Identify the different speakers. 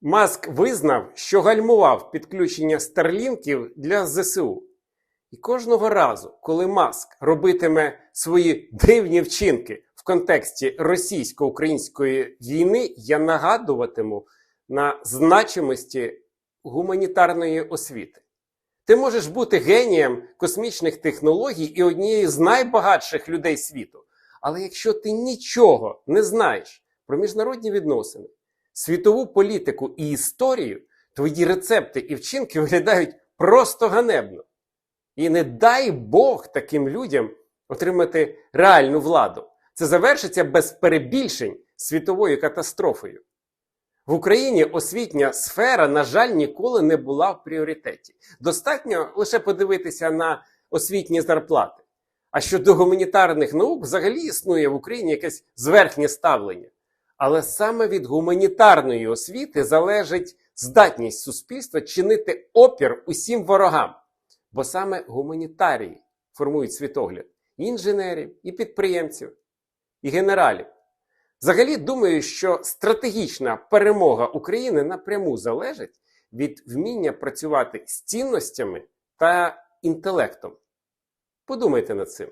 Speaker 1: Маск визнав, що гальмував підключення старлінків для ЗСУ. І кожного разу, коли Маск робитиме свої дивні вчинки в контексті російсько-української війни, я нагадуватиму на значимості гуманітарної освіти. Ти можеш бути генієм космічних технологій і однією з найбагатших людей світу. Але якщо ти нічого не знаєш про міжнародні відносини, світову політику і історію, твої рецепти і вчинки виглядають просто ганебно. І не дай Бог таким людям отримати реальну владу. Це завершиться без перебільшень світовою катастрофою. В Україні освітня сфера, на жаль, ніколи не була в пріоритеті. Достатньо лише подивитися на освітні зарплати. А щодо гуманітарних наук, взагалі існує в Україні якесь зверхнє ставлення. Але саме від гуманітарної освіти залежить здатність суспільства чинити опір усім ворогам. Бо саме гуманітарії формують світогляд і інженерів, і підприємців, і генералів. Взагалі думаю, що стратегічна перемога України напряму залежить від вміння працювати з цінностями та інтелектом. Подумайте над цим.